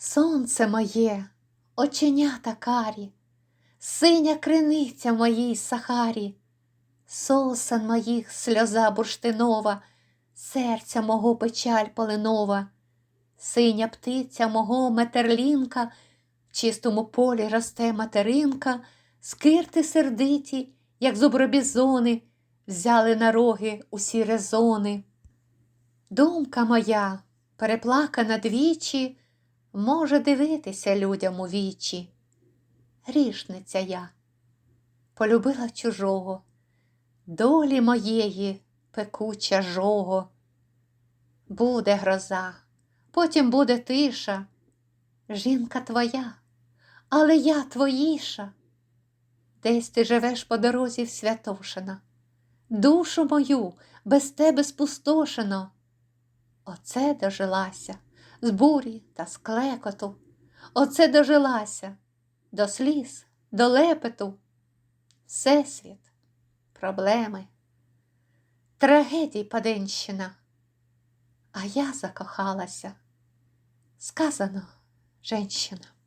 Сонце моє, оченята карі, синя криниця моїй сахарі, сосен моїх сльоза бурштинова, серця мого печаль полинова, синя птиця мого метерлінка, в чистому полі росте материнка, скирти сердиті, як зубробізони, взяли на роги усі резони. Думка моя, переплакана двічі, може дивитися людям у вічі. Грішниця я, полюбила чужого, долі моєї пекуча жого. Буде гроза, потім буде тиша. Жінка твоя, але я твоїша. Десь ти живеш по дорозі в Святошина. Душу мою без тебе спустошено. Оце дожилася з бурі та з клекоту. Оце дожилася до сліз, до лепету. Всесвіт, проблеми, трагедій паденщина. А я закохалася. Сказано, женщина.